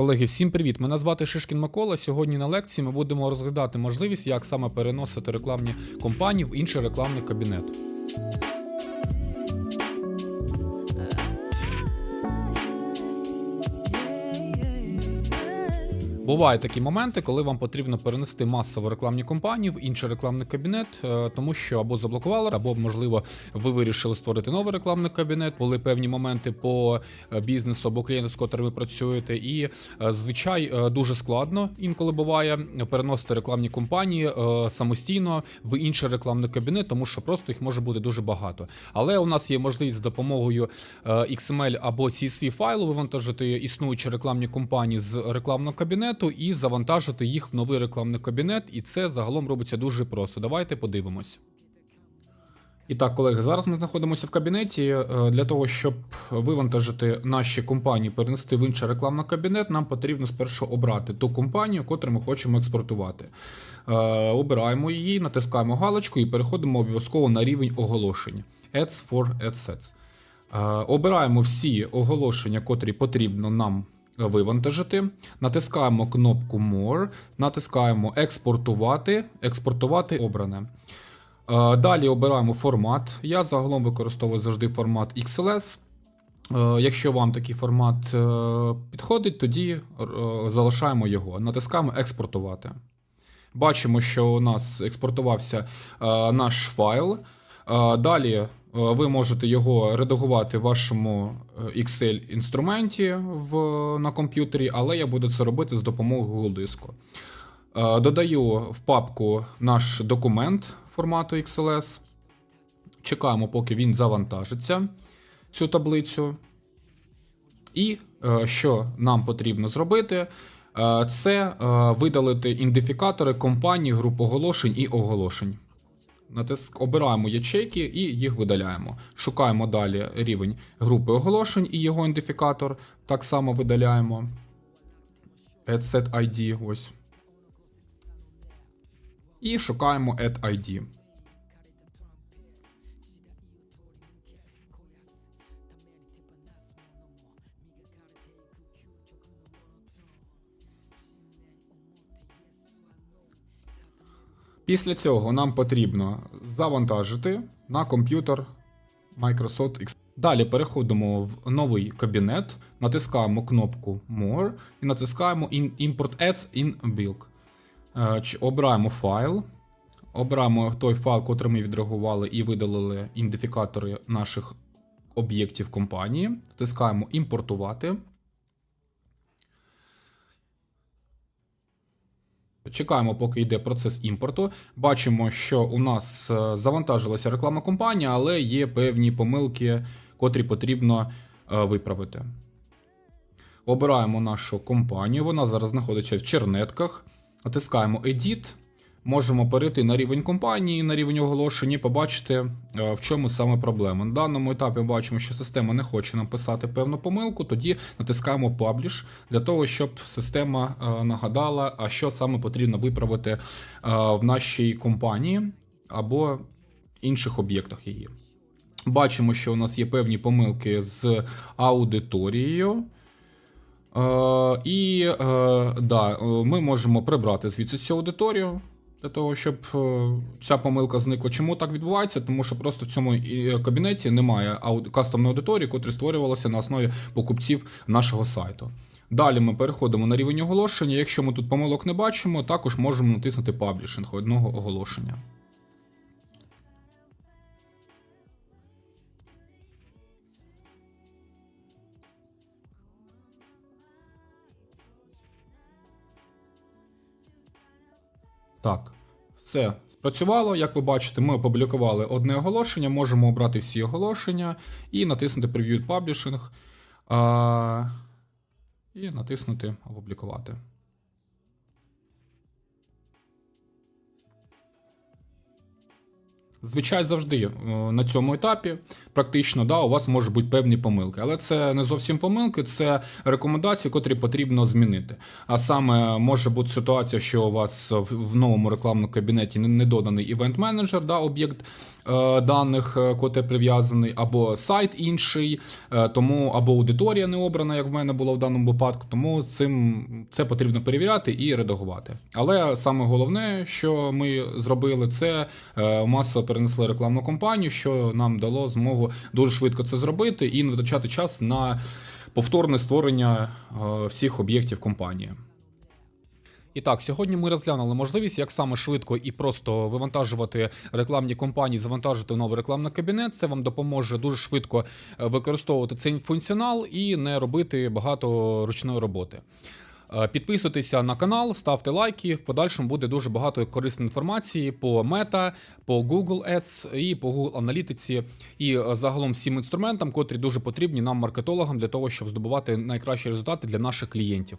Колеги, всім привіт! Мене звати Шишкін Микола. Сьогодні на лекції ми будемо розглядати можливість, як саме переносити рекламні компанії в інший рекламний кабінет. Бувають такі моменти, коли вам потрібно перенести масово рекламні компанії в інший рекламний кабінет, е, тому що або заблокували, або можливо ви вирішили створити новий рекламний кабінет. Були певні моменти по е, бізнесу або клієнту, з котрим ви працюєте, і е, звичай дуже складно інколи буває переносити рекламні компанії е, самостійно в інший рекламний кабінет, тому що просто їх може бути дуже багато. Але у нас є можливість з допомогою XML або CSV файлу вивантажити існуючі рекламні компанії з рекламного кабінету і завантажити їх в новий рекламний кабінет. І це загалом робиться дуже просто. Давайте подивимось. І так, колеги, зараз ми знаходимося в кабінеті. Е, Для того, щоб вивантажити наші компанії, перенести в інший рекламний кабінет, нам потрібно спершу обрати ту компанію, котру ми хочемо експортувати. Е, Обираємо її, натискаємо галочку і переходимо обов'язково на рівень оголошень. Ads for AdSets. Е, Обираємо всі оголошення, котрі потрібно нам вивантажити. Натискаємо кнопку More, натискаємо Експортувати, експортувати обране. Е, Далі обираємо формат. Я загалом використовую завжди формат XLS. Е, Якщо вам такий формат е, підходить, тоді залишаємо його. Натискаємо експортувати. Бачимо, що у нас експортувався наш файл. Далі ви можете його редагувати в вашому е, Excel-інструменті на комп'ютері, але я буду це робити з допомогою Google диску. Е, Додаю в папку наш документ формату XLS. Чекаємо, поки він завантажиться, цю таблицю. І е, що нам потрібно зробити, е, це е, видалити ідентифікатори компаній, груп оголошень і оголошень. Натиск, обираємо ячейки і їх видаляємо. Шукаємо далі рівень групи оголошень і його ідентифікатор. Так само видаляємо. AdSet ID, ось. І шукаємо Add ID. Після цього нам потрібно завантажити на комп'ютер Microsoft Excel. Далі переходимо в новий кабінет, натискаємо кнопку More і натискаємо Import Ads in Bulk. Е, Обираємо файл, обираємо той файл, котрий ми відреагували і видалили ідентифікатори наших об'єктів компанії. Натискаємо імпортувати. Чекаємо, поки йде процес імпорту. Бачимо, що у нас е, завантажилася реклама компанія, але є певні помилки, котрі потрібно е, виправити. Обираємо нашу компанію. Вона зараз знаходиться в чернетках. Натискаємо Edit. Можемо перейти на рівень компанії, на рівень оголошень і побачити, е, в чому саме проблема. На даному етапі бачимо, що система не хоче нам писати певну помилку, тоді натискаємо Publish для того, щоб система е, нагадала, а що саме потрібно виправити е, в нашій компанії або інших об'єктах її. Бачимо, що у нас є певні помилки з аудиторією. І да, ми можемо прибрати звідси цю аудиторію. Для того, щоб е, ця помилка зникла. Чому так відбувається? Тому що просто в цьому е, кабінеті немає кастомної аудиторії, котрі створювалася на основі покупців нашого сайту. Далі ми переходимо на рівень оголошення. Якщо ми тут помилок не бачимо, також можемо натиснути паблішинг одного оголошення. Так, все спрацювало. Як ви бачите, ми опублікували одне оголошення, можемо обрати всі оголошення і натиснути Preview Publishing. А, і натиснути Опублікувати. Звичай завжди е, на цьому етапі практично да, у вас можуть бути певні помилки, але це не зовсім помилки, це рекомендації, котрі потрібно змінити. А саме може бути ситуація, що у вас в новому рекламному кабінеті не- не доданий івент менеджер, да, об'єкт е, даних, е, котрий прив'язаний, або сайт інший, е, тому або аудиторія не обрана, як в мене було в даному випадку. Тому цим це потрібно перевіряти і редагувати. Але саме головне, що ми зробили, це е, масово перенесли рекламну кампанію, що нам дало змогу дуже швидко це зробити і не витрачати час на повторне створення е, всіх об'єктів компанії. І так, сьогодні ми розглянули можливість, як саме швидко і просто вивантажувати рекламні компанії, завантажити новий рекламний кабінет. Це вам допоможе дуже швидко е, використовувати цей функціонал і не робити багато ручної роботи. Е, Підписуйтеся на канал, ставте лайки. В подальшому буде дуже багато корисної інформації по Meta, по Google Ads і по Google аналітиці, і е, загалом всім інструментам, котрі дуже потрібні нам, маркетологам, для того, щоб здобувати найкращі результати для наших клієнтів.